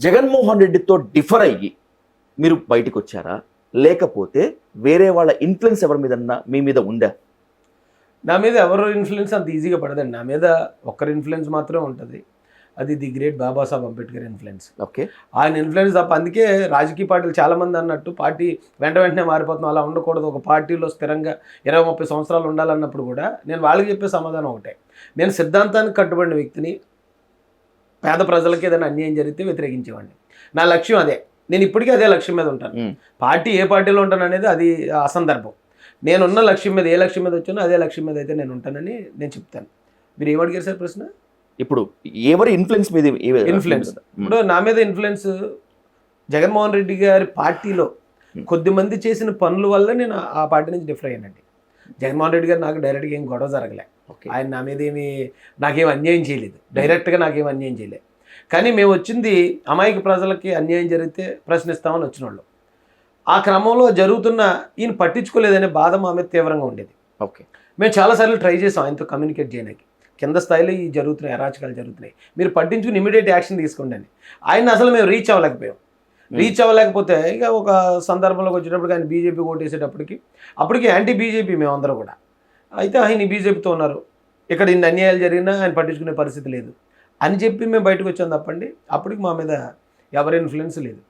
జగన్మోహన్ రెడ్డితో డిఫర్ అయ్యి మీరు బయటికి వచ్చారా లేకపోతే వేరే వాళ్ళ ఇన్ఫ్లుయెన్స్ ఎవరి మీద మీ మీద ఉందా? నా మీద ఎవరు ఇన్ఫ్లుయెన్స్ అంత ఈజీగా పడదండి. నా మీద ఒక్కరి ఇన్ఫ్లుయెన్స్ మాత్రమే ఉంటుంది. అది the great Babasaheb Ambedkar influence okay. ఆయన ఇన్ఫ్లుయెన్స్ తప్ప అందుకే రాజకీయ పార్టీలు చాలామంది అన్నట్టు పార్టీ వెంట వెంటనే మారిపోతున్నాం. అలా ఉండకూడదు. ఒక పార్టీలో స్థిరంగా ఇరవై ముప్పై సంవత్సరాలు ఉండాలన్నప్పుడు కూడా నేను వాళ్ళకి చెప్పే సమాధానం ఒకటే. నేను సిద్ధాంతానికి కట్టుబడిన వ్యక్తిని పేద ప్రజలకి ఏదైనా అన్యాయం జరిగితే వ్యతిరేకించేవాడిని. నా లక్ష్యం అదే. నేను ఇప్పటికీ అదే లక్ష్యం మీద ఉంటాను. పార్టీ ఏ పార్టీలో ఉంటాను అనేది అది అసందర్భం. నేనున్న లక్ష్యం మీద ఏ లక్ష్యం మీద వచ్చానో అదే లక్ష్యం మీద అయితే నేను ఉంటానని నేను చెప్తాను. మీరు ఏమడిగారు సార్ ప్రశ్న? ఇప్పుడు ఎవరి ఇన్ఫ్లుయెన్స్ మీద ఇన్ఫ్లుయెన్స్ మ్మ్. ఇప్పుడు నా మీద ఇన్ఫ్లుయెన్స్ జగన్మోహన్ రెడ్డి గారి పార్టీలో Hmm. కొద్ది మంది చేసిన పనుల వల్ల నేను ఆ పార్టీ నుంచి డిఫర్ అయ్యానండి జగన్మోహన్ రెడ్డి గారు నాకు డైరెక్ట్గా ఏం గొడవ జరగలే. ఓకే. ఆయన నా మీద ఏమి నాకేం అన్యాయం చేయలేదు. డైరెక్ట్గా నాకేం అన్యాయం చేయలేదు కానీ మేము వచ్చింది అమాయక ప్రజలకి అన్యాయం జరిగితే ప్రశ్నిస్తామని వచ్చిన వాళ్ళు ఆ క్రమంలో జరుగుతున్న ఈయన పట్టించుకోలేదనే బాధ మా మీద తీవ్రంగా ఉండేది. ఓకే. మేము చాలాసార్లు ట్రై చేసాం ఆయనతో కమ్యూనికేట్ చేయడానికి. కింద స్థాయిలో ఈ జరుగుతున్నాయి అరాచకాలు జరుగుతున్నాయి. మీరు పట్టించుకుని ఇమీడియట్ యాక్షన్ తీసుకోండి అని. ఆయన అసలు మేము రీచ్ అవ్వలేకపోయాం. Hmm. రీచ్ అవ్వలేకపోతే ఇక ఒక సందర్భంలోకి వచ్చేటప్పటికి ఆయన బీజేపీ ఓటేసేటప్పటికి అప్పటికి యాంటీ బీజేపీ మేమందరం కూడా. అయితే ఆయన బీజేపీతో ఉన్నారు. ఇక్కడ ఇన్ని అన్యాయాలు జరిగినా ఆయన పట్టించుకునే పరిస్థితి లేదు. అని చెప్పి మేము బయటకు వచ్చాం తప్పండి. అప్పటికి మా మీద ఎవరి ఇన్ఫ్లుయెన్స్ లేదు.